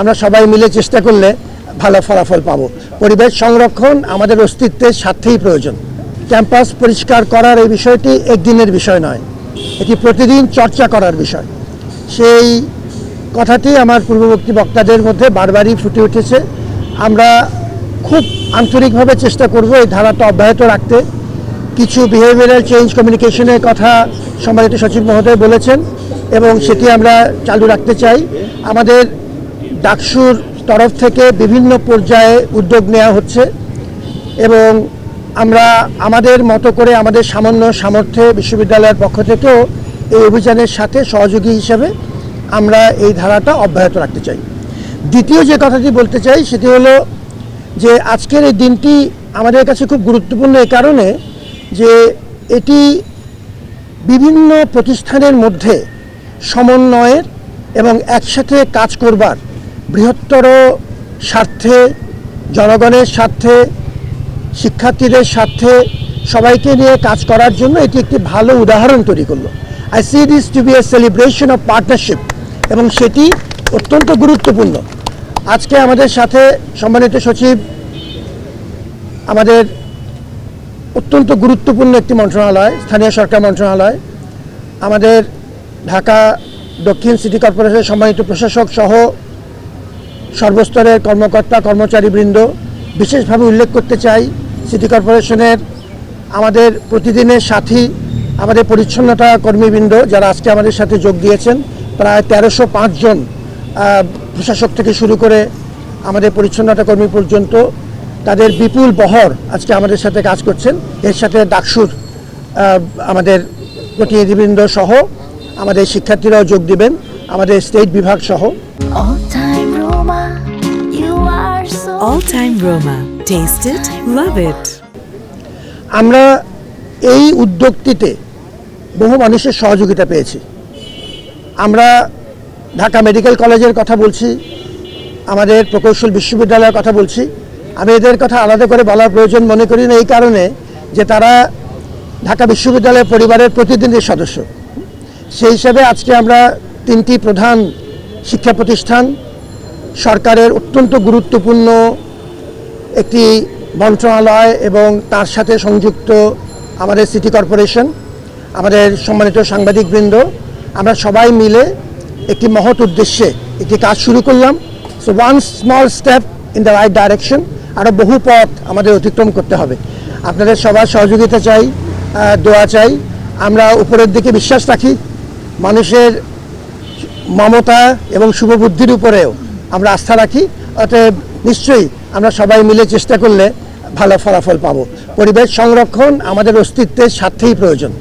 আমরা সবাই মিলে চেষ্টা করলে ভালো ফলাফল পাবো। পরিবেশ সংরক্ষণ আমাদের অস্তিত্বের স্বার্থেই প্রয়োজন। ক্যাম্পাস পরিষ্কার করার এই বিষয়টি একদিনের বিষয় নয়, এটি প্রতিদিন চর্চা করার বিষয়। সেই কথাটি আমার পূর্ববর্তী বক্তাদের মধ্যে বারবারই ফুটে উঠেছে। আমরা খুব আন্তরিকভাবে চেষ্টা করব এই ধারাটা অব্যাহত রাখতে। কিছু বিহেভিয়ারাল চেঞ্জ কমিউনিকেশনের কথা সম্মানিত সচিব মহোদয় বলেছেন এবং সেটি আমরা চালু রাখতে চাই। আমাদের ডাকসুর তরফ থেকে বিভিন্ন পর্যায়ে উদ্যোগ নেওয়া হচ্ছে এবং আমরা আমাদের মতো করে আমাদের সামান্য সামর্থ্যে বিশ্ববিদ্যালয়ের পক্ষ থেকেও এই অভিযানের সাথে সহযোগী হিসেবে আমরা এই ধারাটা অব্যাহত রাখতে চাই। দ্বিতীয় যে কথাটি বলতে চাই সেটি হলো যে আজকের এই দিনটি আমাদের কাছে খুব গুরুত্বপূর্ণ এই কারণে যে এটি বিভিন্ন প্রতিষ্ঠানের মধ্যে সমন্বয়ের এবং একসাথে কাজ করবার বৃহত্তর স্বার্থে, জনগণের স্বার্থে, শিক্ষার্থীদের স্বার্থে সবাইকে নিয়ে কাজ করার জন্য এটি একটি ভালো উদাহরণ তৈরি করল। I see this to be a celebration of partnership এবং সেটি অত্যন্ত গুরুত্বপূর্ণ। আজকে আমাদের সাথে সম্মানিত সচিব, আমাদের অত্যন্ত গুরুত্বপূর্ণ একটি মন্ত্রণালয়, স্থানীয় সরকার মন্ত্রণালয়, আমাদের ঢাকা দক্ষিণ সিটি কর্পোরেশনের সম্মানিত প্রশাসক সহ সর্বস্তরের কর্মকর্তা কর্মচারীবৃন্দ বিশেষভাবে উল্লেখ করতে চাই সিটি কর্পোরেশনের আমাদের প্রতিদিনের সাথী আমাদের পরিচ্ছন্নতা কর্মীবৃন্দ যারা আজকে আমাদের সাথে যোগ দিয়েছেন প্রায় তেরোশো জন আহ, প্রশাসক থেকে শুরু করে আমাদের পরিচ্ছন্নতা কর্মী পর্যন্ত তাদের বিপুল বহর আজকে আমাদের সাথে কাজ করছেন। এর সাথে ডাকসুর আমাদের প্রতিনিধিবৃন্দ সহ আমাদের শিক্ষার্থীরাও যোগ দিবেন আমাদের স্টেট বিভাগ সহ। All Time Roma. Taste it, love it. আমরা এই উদ্যোগটিতে বহু মানুষের সহযোগিতা পেয়েছি আমরা ঢাকা মেডিকেল কলেজের কথা বলছি আমাদের প্রকৌশল বিশ্ববিদ্যালয়ের কথা বলছি আমি এদের কথা আলাদা করে বলার প্রয়োজন মনে করি না এই কারণে যে তারা ঢাকা বিশ্ববিদ্যালয়ের পরিবারের প্রতিদিনের সদস্য সেই হিসাবে আজকে আমরা তিনটি প্রধান শিক্ষা প্রতিষ্ঠান সরকারের অত্যন্ত গুরুত্বপূর্ণ একটি মন্ত্রণালয় এবং তার সাথে সংযুক্ত আমাদের সিটি কর্পোরেশন, আমাদের সম্মানিত সাংবাদিকবৃন্দ, আমরা সবাই মিলে একটি মহৎ উদ্দেশ্যে একটি কাজ শুরু করলাম। So one small step in the right direction আরও বহু পথ আমাদের অতিক্রম করতে হবে। আপনাদের সবার সহযোগিতা চাই দোয়া চাই। আমরা উপরের দিকে বিশ্বাস রাখি, মানুষের মমতা এবং শুভবুদ্ধির উপরেও। আমরা আস্থা রাখি, অতএব নিশ্চয়ই আমরা সবাই মিলে চেষ্টা করলে ভালো ফলাফল পাবো। পরিবেশ সংরক্ষণ আমাদের অস্তিত্বের স্বার্থেই প্রয়োজন।